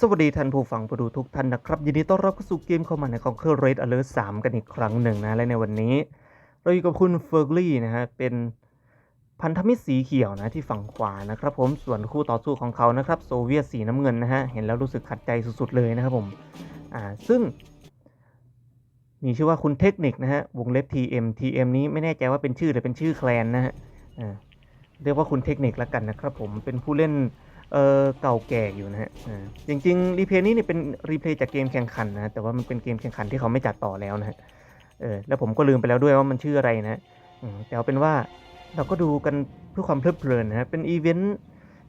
สวัสดีท่านผู้ฟังผู้ดูทุกท่านนะครับ ยินดีต้อนรับเข้าสู่เกมเข้ามาในของเครื่อง Red Alert 3 กันอีกครั้งหนึ่งนะ และในวันนี้ เราอยู่กับคุณเฟิร์กลี่นะฮะ เป็นพันธมิตรสีเขียวนะที่ฝั่งขวานะครับผมส่วนคู่ต่อสู้ของเขานะครับโซเวียตสีน้ำเงินนะฮะ เห็นแล้วรู้สึกขัดใจสุดๆเลยนะครับผมอ่าซึ่ง มีชื่อว่าคุณเทคนิคนะฮะวงเล็บ TM TM นี้ไม่แน่ใจว่าเป็นชื่อหรือเป็นชื่อแคลนนะฮะอ่าเรียกว่าคุณเทคนิคแล้วกันนะครับผมเป็นผู้เล่น เออเก่าแก่อยู่นะฮะจริงๆรีเพลย์นี้เนี่ยเป็นรีเพลย์จากเกมแข่งขันนะแต่ว่ามันเป็นเกมแข่งขันที่เขาไม่จัดต่อแล้วนะฮะเออแล้วผมก็ลืมไปแล้วด้วยว่ามันชื่ออะไรนะแต่เอาเป็นว่าเราก็ดูกันเพื่อความเพลิดเพลินนะฮะเป็นอีเวนต์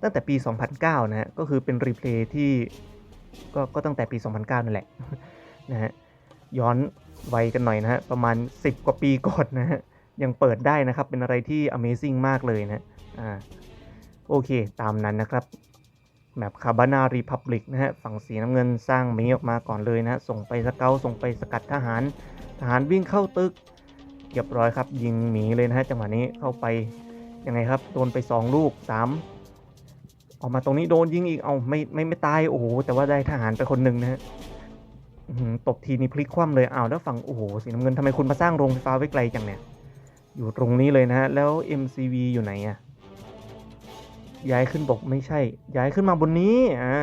ตั้งแต่ปี 2009 นะฮะก็คือเป็นรีเพลย์ที่ก็ก็ตั้งแต่ปี 2009 นั่นแหละนะฮะย้อนวัยกันหน่อยนะฮะประมาณ 10 กว่าปีก่อนนะฮะยังเปิดได้นะครับเป็นอะไรที่ Amazing มากเลยนะอ่าโอเค ตามนั้นนะครับ แมปคาบานารีพับลิกนะฮะฝั่งสีน้ำเงินสร้างหมีออกมาก่อนเลยนะฮะส่งไปสเกลส่งไปสกัดทหาร ทหารวิ่งเข้าตึกเรียบร้อยครับ ยิงหมีเลยนะฮะจังหวะนี้เข้าไปยังไงครับโดนไป 2 ลูก 3 ออกมาตรงนี้โดนยิงอีกเอาไม่ไม่ไม่ตายโอ้โหแต่ว่าได้ทหารไปคนหนึ่งนะฮะตบทีนี้พลิกคว่ำเลยอ้าวแล้วฝั่งโอ้โหสีน้ำเงินทำไมคุณมาสร้างโรงไฟฟ้าไว้ไกลจังเนี่ยอยู่ตรงนี้เลยนะฮะแล้ว MCV อยู่ไหนอะ ย้ายขึ้นบกไม่ใช่ ย้ายขึ้นมาบนนี้อ่า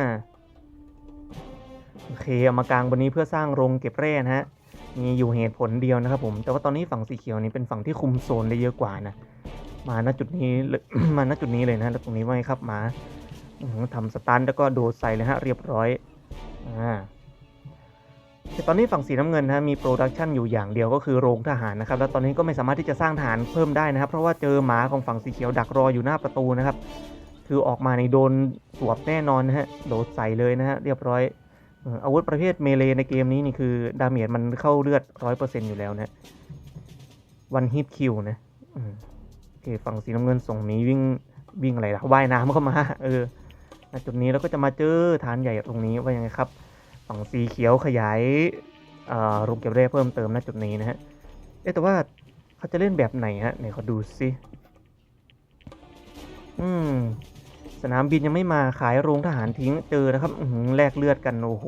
โอเคเอามากลางบนนี้เพื่อสร้างโรงเก็บแร่นะฮะมีอยู่เหตุผลเดียวนะครับผมแต่ว่าตอนนี้ฝั่งสีเขียวนี้เป็นฝั่งที่คุมโซนได้เยอะกว่านะมาณจุดนี้เลยมาณจุดนี้เลยนะแล้วตรงนี้ไว่ครับมาทำสตันแล้วก็โดดใส่เลยฮะเรียบร้อยอ่าแต่ตอนนี้ฝั่งสีน้ำเงินนะมีโปรดักชันอยู่อย่างเดียวก็คือโรงทหารนะครับแล้วตอนนี้ก็ไม่สามารถที่จะสร้างทหารเพิ่มได้นะครับ เพราะว่าเจอหมาของฝั่งสีเขียวดักรออยู่หน้าประตูนะครับ คือออกมาในโดนสวบแน่นอนนะฮะ โดดใส่เลยนะฮะ เรียบร้อย อาวุธประเภทเมเลในเกมนี้นี่คือดาเมจมันเข้าเลือดร้อยเปอร์เซ็นต์อยู่แล้วนะวันฮิตคิวนะโอเคฝั่งสีน้ำเงินส่งหมีวิ่งวิ่งอะไรล่ะว่ายน้ำเข้ามาเออณจุดนี้เราก็จะมาเจอฐานใหญ่ตรงนี้ว่ายังไงครับ ฝั่งสีเขียวขยายเอ่อโรงเก็บแร่เพิ่มเติมณจุดนี้นะฮะเอ๊ะแต่ว่าเขาจะเล่นแบบไหนฮะไหนขอดูสิอืม สนามบินยังไม่มาขายโรงทหารทิ้งเจอนะครับหือแลกเลือดกันโอ้โห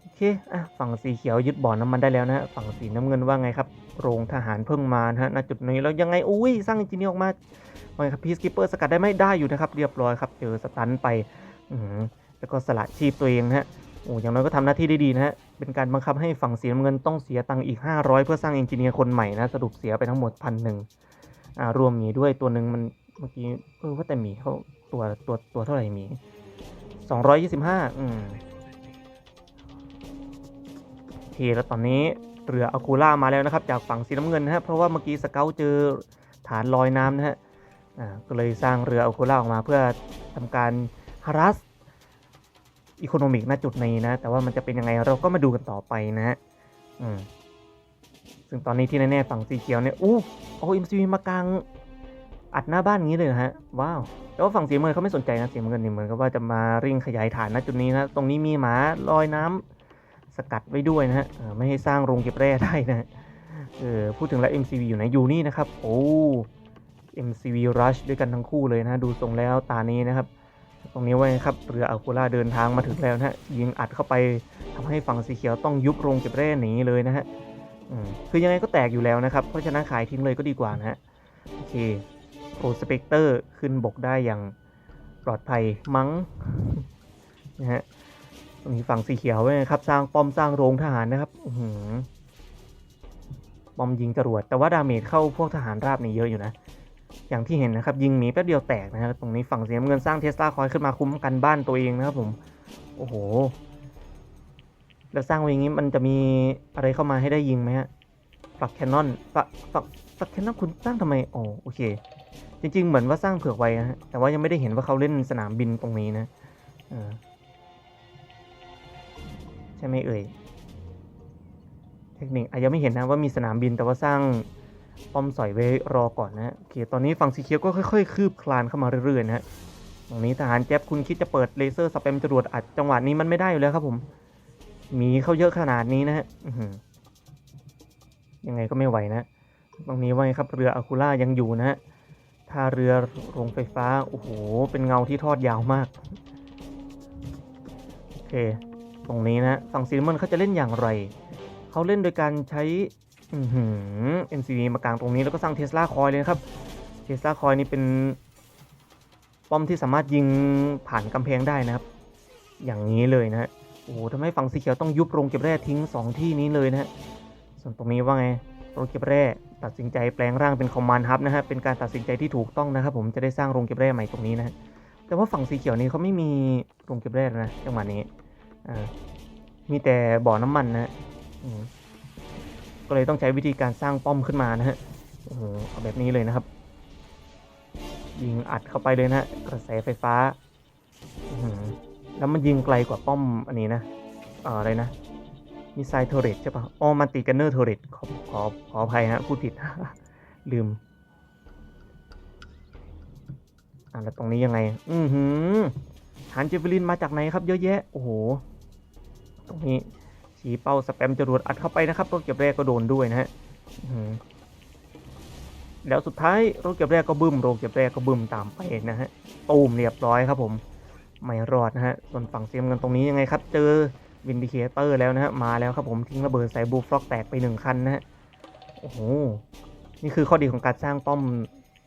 โอเคอะฝั่งสีเขียวยึดบ่อน้ำมันได้แล้วนะฮะฝั่งสีน้ำเงินว่าไงครับ โรงทหารเพิ่งมานะฮะณจุดนี้แล้วยังไงอุ้ยสร้างอินจิเนียร์ออกมาว่าไงครับพีสกิปเปอร์สกัดได้ไหม่ได้อยู่นะครับ เรียบร้อยครับ เจอสตันไปอือหือแล้วก็สละชีพตัวเองนะฮะโอ้อย่างน้อยก็ทำหน้าที่ได้ดีนะฮะ เป็นการบังคับให้ฝั่งสีน้ำเงินต้องเสียตังค์อีก 500 เพื่อสร้างเอนจิเนียร์คนใหม่นะ สรุปเสียไปทั้งหมดพันหนึ่งอ่ารวมมีด้วยตัวหนึ่งมัน เมื่อกี้เออว่าแต่หมีเขาตัวตัวตัวเท่าไหร่หมี225อืมโอเคแล้วตอนนี้เรืออะคูล่ามาแล้วนะครับ จากฝั่งสีน้ำเงินนะฮะเพราะว่าเมื่อกี้สเกลเจอฐานลอยน้ำนะฮะอ่าก็เลยสร้างเรืออะคูล่าออกมาเพื่อทำการฮารัสอีโคโนมิกณจุดนี้นะ แต่ว่ามันจะเป็นยังไงเราก็มาดูกันต่อไปนะฮะอืมซึ่งตอนนี้ที่แน่ๆฝั่งสีเขียวเนี่ยอู้โอเอ็มซีมากลาง อัดหน้าบ้านอย่างนี้เลยนะฮะ ว้าวแต่ว่าฝั่งสีเงินเขาไม่สนใจนะสีเงินนี่เหมือนกับว่าจะมาเร่งขยายฐานณจุดนี้นะ ตรงนี้มีหมาลอยน้ำสกัดไว้ด้วยนะฮะไม่ให้สร้างโรงเก็บแร่ได้นะเออพูดถึงแล้ว MCV อยู่ไหนอยู่นี่นะครับ โอ้ MCV Rush ด้วยกันทั้งคู่เลยนะ ดูทรงแล้วตานี้นะครับ ตรงนี้ไว้ครับเรืออาคูล่าเดินทางมาถึงแล้วนะฮะยิงอัดเข้าไปทำให้ฝั่งสีเขียวต้องยุบโรงเก็บแร่หนีเลยนะฮะอืมคือยังไงก็แตกอยู่แล้วนะครับ เพราะฉะนั้นขายทิ้งเลยก็ดีกว่านะฮะโอเค โปรสเปกเตอร์ขึ้นบกได้อย่างปลอดภัยมั้งนะฮะตรงนี้ฝั่งสีเขียวนะครับ สร้างป้อมสร้างโรงทหารนะครับป้อมยิงจรวด แต่ว่าดาเมจเข้าพวกทหารราบนี่เยอะอยู่นะ อย่างที่เห็นนะครับ ยิงหมีแป๊บเดียวแตกนะครับตรงนี้ฝั่งเสียเงินสร้างเทสลาคอยขึ้นมาคุ้มกันบ้านตัวเองนะครับผม โอ้โห แล้วสร้างไว้อย่างนี้มันจะมีอะไรเข้ามาให้ได้ยิงไหมฮะฝักแคนนอนฝักฝักฝักแคนนอนคุณสร้างทำไม อ๋อ โอเค จริง ๆ เหมือนว่าสร้างเผื่อไว้นะฮะแต่ว่ายังไม่ได้เห็นว่าเขาเล่นสนามบินตรงนี้นะใช่ไหมเอ่ยเทคนิคอาจจะไม่เห็นนะว่ามีสนามบินแต่ว่าสร้างป้อมสอยไว้รอก่อนนะโอเคตอนนี้ฝั่งสีเขียวก็ค่อยๆ คืบคลานเข้ามาเรื่อยๆนะฮะตรงนี้ทหารแจ๊บคุณคิดจะเปิดเลเซอร์สแปมจรวดอัดจังหวะนี้มันไม่ได้อยู่แล้วครับผมมีเข้าเยอะขนาดนี้นะฮะยังไงก็ไม่ไหวนะ ตรงนี้ไว้ครับเรืออะคูล่ายังอยู่นะฮะ ท่าเรือโรงไฟฟ้า โอ้โห เป็นเงาที่ทอดยาวมาก โอเค ตรงนี้นะ ฝั่งซีนมันเขาจะเล่นอย่างไร เขาเล่นโดยการใช้ อือหือ MCV มากลางตรงนี้แล้วก็สร้างเทสลาคอยเลยนะครับเทสลาคอยนี่เป็น ป้อมที่สามารถยิงผ่านกำแพงได้นะครับ อย่างนี้เลยนะ โอ้โหทำให้ฝั่งสีเขียวต้องยุบโรงเก็บแร่ทิ้ง 2 ที่นี้เลยนะส่วนตรงนี้ว่าไง โรงเก็บแร่ตัดสินใจแปลงร่างเป็นคอมมานด์ฮับนะฮะเป็นการตัดสินใจที่ถูกต้องนะครับผมจะได้สร้างโรงเก็บแร่ใหม่ตรงนี้นะแต่ว่าฝั่งสีเขียวนี้เขาไม่มีโรงเก็บแร่นะจังหวะนี้มีแต่บ่อน้ำมันนะก็เลยต้องใช้วิธีการสร้างป้อมขึ้นมานะฮะเอาแบบนี้เลยนะครับ ยิงอัดเข้าไปเลยนะฮะกระแสไฟฟ้าแล้วมันยิงไกลกว่าป้อมอันนี้นะอะไรนะมิไซเทอร์เรตใช่ปะอ๋อมันติกันเนอร์เทอร์เรตขอ ขอขออภัยฮะพูดผิด ลืมอ่าแล้วตรงนี้ยังไง อือหือฐานเจเวลินมาจากไหนครับเยอะแยะ โอ้โห ตรงนี้ชี้เป้าสแปมจรวดอัดเข้าไปนะครับรถเก็บแรกก็โดนด้วยนะฮะแล้วสุดท้ายรถเก็บแรกก็บึ้มรถเก็บแรกก็บึ้มตามไปนะฮะตูมเรียบร้อยครับผมไม่รอดนะฮะ ส่วนฝั่งเซียมกันตรงนี้ยังไงครับ เจอวินดิเคเตอร์แล้วนะฮะ มาแล้วครับผมทิ้งระเบิดใส่บูฟล็อกแตกไปหนึ่งคันนะฮะ โอ้โห นี่คือข้อดีของการสร้างป้อม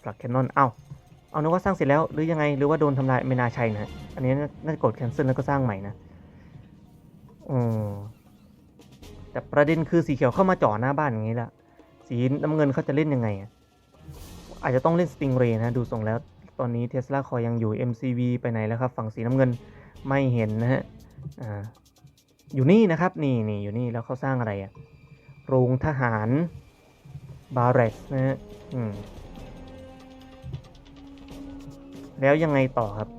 หลักแคนนอน เอ้า เอานึกว่าสร้างเสร็จแล้วหรือยังไง หรือว่าโดนทำลายไม่น่าใช่นะอันนี้น่าจะกดแคนเซิลแล้วก็สร้างใหม่นะอืมแต่ประเด็นคือสีเขียวเข้ามาจ่อหน้าบ้านอย่างนี้ละ สีน้ำเงินเขาจะเล่นยังไงอะอาจจะต้องเล่นสติงเรย์นะ ดูทรงแล้ว ตอนนี้เทสลาคอยยังอยู่ MCV ไปไหนแล้วครับ ฝั่งสีน้ำเงินไม่เห็นนะฮะ อ่า อยู่นี่นะครับ นี่นี่อยู่นี่แล้วเขาสร้างอะไรอะโรงทหาร บาร์เรสนะฮะอืม แล้วยังไงต่อครับ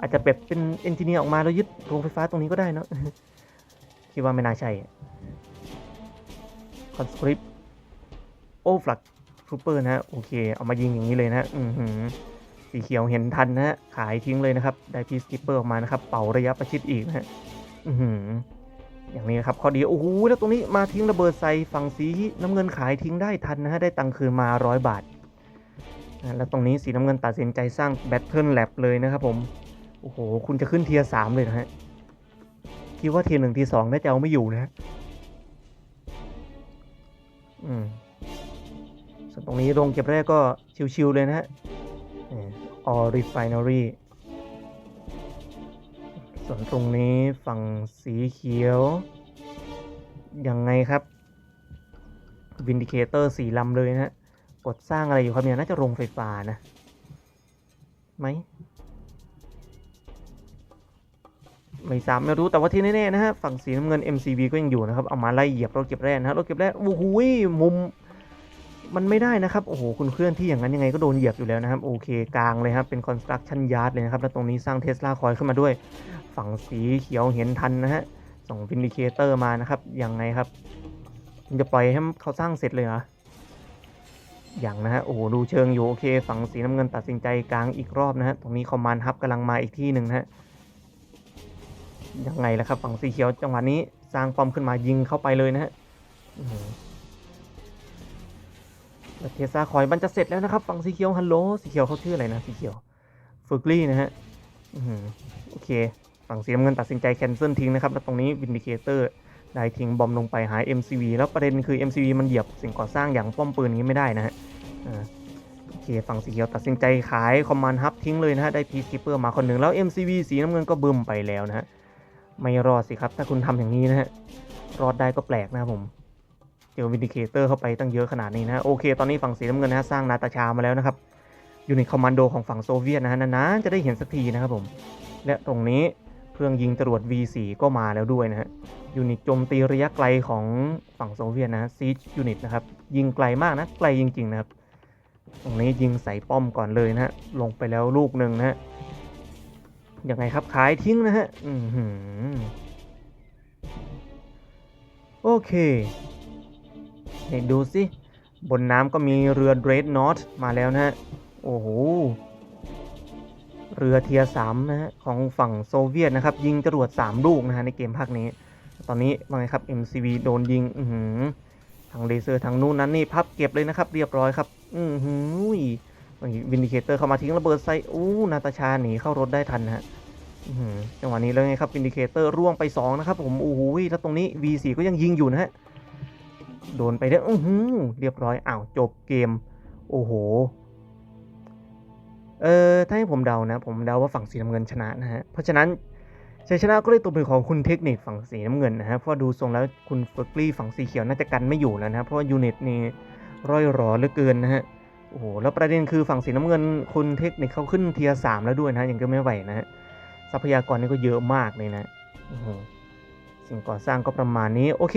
อาจจะแบบเป็นเอนจิเนียร์ออกมาแล้วยึดโรงไฟฟ้าตรงนี้ก็ได้เนอะคิดว่าไม่น่าใช่คอนสคริปโอ้ฟลักทูเปอร์นะฮะ โอเค เอามายิงอย่างนี้เลยนะฮะอือหือสีเขียวเห็นทันนะฮะ ขายทิ้งเลยนะครับ ได้พีสกิปเปอร์ออกมานะครับ เป่าระยะประชิดอีกนะฮะ อือหือ อย่างนี้ครับข้อดีโอ้โหแล้วตรงนี้มาทิ้งระเบิดใส่ฝั่งสีน้ำเงินขายทิ้งได้ทันนะฮะได้ตังค์คืนมาร้อยบาทนะแล้วตรงนี้สีน้ำเงินตัดสินใจสร้างแบทเทิลแลบเลยนะครับผมโอ้โหคุณจะขึ้นเทียร์สามเลยนะฮะคิดว่าเทียร์หนึ่งทีสองน่าจะเอาไม่อยู่นะฮะอืมส่วนตรงนี้โรงเก็บแรกก็ชิวๆเลยนะฮะออริฟ i นอรี่ ส่วนตรงนี้ฝั่งสีเขียว ยังไงครับวินดิเคเตอร์สีลำเลยนะฮะกดสร้างอะไรอยู่ครับเนี่ยน่าจะโรงไฟฟ้านะไหมไม่ทราบไม่รู้แต่ว่าที่แน่ๆนะฮะฝั่งสีน้ำเงิน MCV ก็ยังอยู่นะครับเอามาไล่เหยียบรถเก็บแร่นะฮะรถเก็บแร่โอ้โหมุม มันไม่ได้นะครับ โอ้โห คุณเคลื่อนที่อย่างนั้นยังไงก็โดนเหยียบอยู่แล้วนะครับ โอเค กลางเลยครับ เป็น construction yard เลยนะครับ แล้วตรงนี้สร้างเทสลาคอยขึ้นมาด้วย ฝั่งสีเขียวเห็นทันนะฮะ ส่งวินดิเคเตอร์มานะครับ ยังไงครับจะปล่อยให้เขาสร้างเสร็จเลยเหรออย่างนะฮะ โอ้โห ดูเชิงอยู่ โอเค ฝั่งสีน้ำเงินตัดสินใจกลางอีกรอบนะฮะ ตรงนี้คอมมานด์ฮับกำลังมาอีกที่หนึ่งนะฮะ ยังไงล่ะครับ ฝั่งสีเขียวจังหวะนี้สร้างปอมขึ้นมายิงเข้าไปเลยนะฮะ เทสซาคอยมันจะเสร็จแล้วนะครับ ฝั่งสีเขียวฮัลโหลสีเขียวเขาชื่ออะไรนะสีเขียวฟึกลี่นะฮะอโอเค ฝั่งสีน้ำเงินตัดสินใจแคนเซิลทิ้งนะครับ แล้วตรงนี้วินดิเคเตอร์ได้ทิ้งบอมลงไปหาย MCV แล้วประเด็นคือ MCV มันเหยียบสิ่งก่อสร้างอย่างป้อมปืนนี้ไม่ได้นะฮะโอเคฝั่งสีเขียวตัดสินใจขายคอมมานด์ฮับทิ้งเลยนะฮะได้พีซคิปเปอร์มาคนหนึ่งแล้ว MCV สีน้ำเงินก็บึมไปแล้วนะฮะไม่รอดสิครับถ้าคุณทำอย่างนี้นะฮะรอดได้ก็แปลกนะผม เจอวินดิเคเตอร์เข้าไปตั้งเยอะขนาดนี้นะโอเค ตอนนี้ฝั่งสีน้ำเงินนะสร้างนาตาชามาแล้วนะครับ อยู่ในคอมมานโดของฝั่งโซเวียตนะฮะนานๆจะได้เห็นสักทีนะครับผม และตรงนี้เครื่องยิงจรวด V4 ก็มาแล้วด้วยนะฮะยูนิตโจมตีระยะไกลของฝั่งโซเวียตนะซียูนิตนะครับ ยิงไกลมากนะ ไกลจริงๆนะครับ ตรงนี้ยิงใส่ป้อมก่อนเลยนะฮะลงไปแล้วลูกหนึ่งนะฮะยังไงครับขายทิ้งนะฮะโอเค เห็นดูสิบนน้ำก็มีเรือเดรดนอตมาแล้วนะฮะ โอ้โห เรือเทียสามนะฮะ ของฝั่งโซเวียตนะครับ ยิงจรวด 3 ลูกนะฮะ ในเกมภาคนี้ ตอนนี้ว่าไงครับ MCV โดนยิง อือหือทางเลเซอร์ทางนู้นนั้นนี่พับเก็บเลยนะครับ เรียบร้อยครับ อือหือวินดิเคเตอร์เข้ามาทิ้งระเบิดใส่อู้นาตาชาหนีเข้ารถได้ทันนะฮะอื้อหือจังหวะนี้แล้วไงครับอินดิเคเตอร์ร่วงไป 2 นะครับผมโอ้โหแล้วตรงนี้ V4 ก็ยังยิงอยู่นะฮะ โดนไปได้อื้อหือเรียบร้อยอ้าวจบเกม โอ้โห เออถ้าให้ผมเดานะ ผมเดาว่าฝั่งสีน้ำเงินชนะนะฮะ เพราะฉะนั้นชัยชนะก็เลยตกเป็นของคุณเทคนิคฝั่งสีน้ำเงินนะฮะ เพราะดูทรงแล้วคุณเฟอร์กลี่ฝั่งสีเขียวน่าจะกันไม่อยู่แล้วนะ เพราะยูนิตนี่ร่อยหรอเหลือเกินนะฮะ โอ้โห แล้วประเด็นคือฝั่งสีน้ำเงินคุณเทคนิคเขาขึ้นเทียร์สามแล้วด้วยนะยังก็ไม่ไหวนะฮะ ทรัพยากรนี่ก็เยอะมากเลยนะสิ่งก่อสร้างก็ประมาณนี้ โอเค